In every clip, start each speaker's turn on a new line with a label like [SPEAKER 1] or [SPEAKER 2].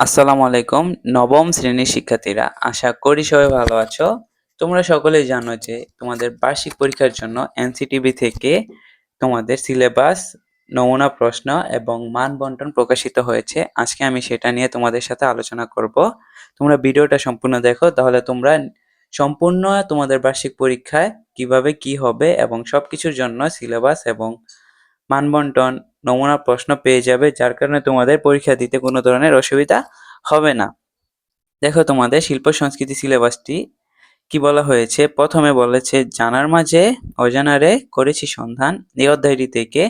[SPEAKER 1] আসসালামু আলাইকুম, নবম শ্রেণির শিক্ষার্থীরা, আশা করি সবাই ভালো আছো। তোমরা সকলেই জানো যে তোমাদের বার্ষিক পরীক্ষার জন্য এনসিটিভি থেকে তোমাদের সিলেবাস, নমুনা প্রশ্ন এবং মান বন্টন প্রকাশিত হয়েছে। আজকে আমি সেটা নিয়ে তোমাদের সাথে আলোচনা করব। তোমরা ভিডিওটা সম্পূর্ণ দেখো, তাহলে তোমরা সম্পূর্ণ তোমাদের বার্ষিক পরীক্ষায় কীভাবে কি হবে এবং সব কিছুর জন্য সিলেবাস এবং মানবন্টন নমুনা প্রশ্ন পেয়ে যাবে, যার কারণে তোমাদের পরীক্ষা দিতে কোনো ধরনের অসুবিধা হবে না। দেখো তোমাদের শিল্প সংস্কৃতি সিলেবাসটি কি বলা হয়েছে? প্রথমে বলেছে, জানার মাঝে অজানারে করেছি সন্ধান। এই অধ্যায়টি থেকে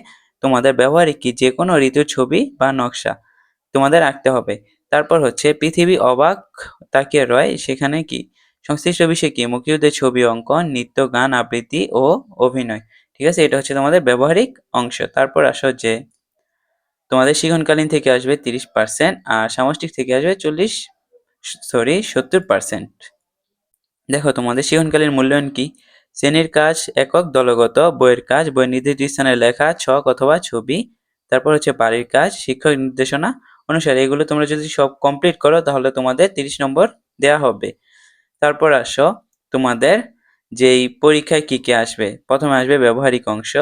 [SPEAKER 1] তোমাদের ব্যবহারিক কি? যে কোনো ঋতুর ছবি বা নকশা তোমাদের আঁকতে হবে। তারপর হচ্ছে, পৃথিবী অবাক তাকিয়ে রয়, সেখানে কি? সংশ্লিষ্ট বিষয়ে কি? মুক্তিযুদ্ধের ছবি, অঙ্কন, নৃত্য, গান, আবৃত্তি ও অভিনয়। ঠিক আছে? এটা হচ্ছে তোমাদের ব্যবহারিক অংশ। তারপর আসো যে তোমাদের শিক্ষণকালীন থেকে আসবে তিরিশ পার্সেন্ট আর সামষ্টিক থেকে আসবে চল্লিশ সরি সত্তর পার্সেন্ট দেখো, তোমাদের শিক্ষণকালীন মূল্যায়ন কি? শ্রেণির কাজ একক, দলগত, বইয়ের কাজ বই নির্দিষ্ট স্থানে লেখা, ছক অথবা ছবি। তারপর হচ্ছে বাড়ির কাজ, শিক্ষক নির্দেশনা অনুসারে এগুলো তোমরা যদি সব কমপ্লিট করো তাহলে তোমাদের তিরিশ নম্বর দেয়া হবে। তারপর আসো তোমাদের যেই পরীক্ষায় কি কি আসবে? প্রথমে আসবে ব্যবহারিক অংশ।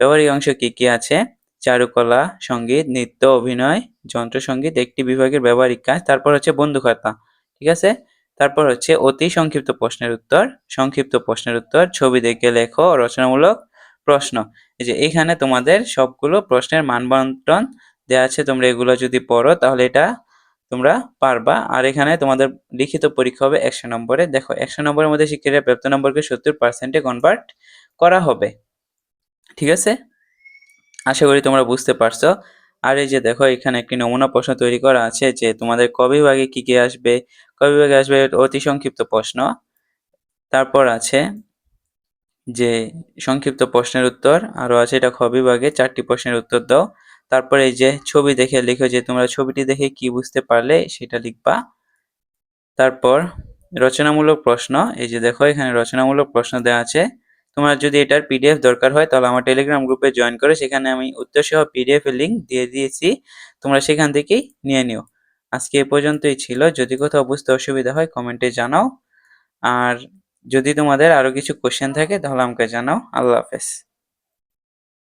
[SPEAKER 1] ব্যবহারিক অংশ কি কি আছে? চারুকলা, সংগীত, নৃত্য, অভিনয় যন্ত্রসঙ্গীত একটি বিভাগের ব্যবহারিক কাজ, তারপর হচ্ছে বন্ধুখাতা ঠিক আছে? তারপর হচ্ছে অতি সংক্ষিপ্ত প্রশ্নের উত্তর, সংক্ষিপ্ত প্রশ্নের উত্তর, ছবি দেখে লেখো, রচনামূলক প্রশ্ন। এই যে এখানে তোমাদের সবগুলো প্রশ্নের মানবন্টন দেওয়া আছে, তোমরা এগুলো যদি পড়ো তাহলে এটা তোমরা পারবা। আর এখানে তোমাদের লিখিত পরীক্ষা হবে একশো নম্বরে। দেখো, একশো নম্বরের মধ্যে শিক্ষার্থীরা প্রাপ্ত নম্বরকে সত্তর পার্সেন্টে কনভার্ট করা হবে। ঠিক আছে? আশা করি তোমরা বুঝতে পারছ। আর এই যে দেখো, এখানে একটি নমুনা প্রশ্ন তৈরি করা আছে যে, তোমাদের ক বিভাগে কি কি আসবে? ক বিভাগে আসবে অতি সংক্ষিপ্ত প্রশ্ন। তারপর আছে যে, সংক্ষিপ্ত প্রশ্নের উত্তর। আরও আছে এটা খ বিভাগে, চারটি প্রশ্নের উত্তর দাও। তারপরে এই যে ছবি দেখে লিখো যে তোমরা ছবিটি দেখে কি বুঝতে পারলে সেটা লিখবা। তারপর রচনামূলক প্রশ্ন, এই যে দেখো এখানে রচনামূলক প্রশ্ন দেওয়া আছে। তোমার যদি এটার পিডিএফ দরকার হয় তাহলে আমার টেলিগ্রাম গ্রুপে জয়েন করে, সেখানে আমি উত্তর সহ পিডিএফ এর লিঙ্ক দিয়ে দিয়েছি। তোমরা সেখান থেকেই নিয়ে নিও। আজকে এ পর্যন্তই ছিল। যদি কোথাও বুঝতে অসুবিধা হয় কমেন্টে জানাও। আর যদি তোমাদের আরও কিছু কোশ্চেন থাকে তাহলে আমাকে জানাও। আল্লাহ হাফেজ।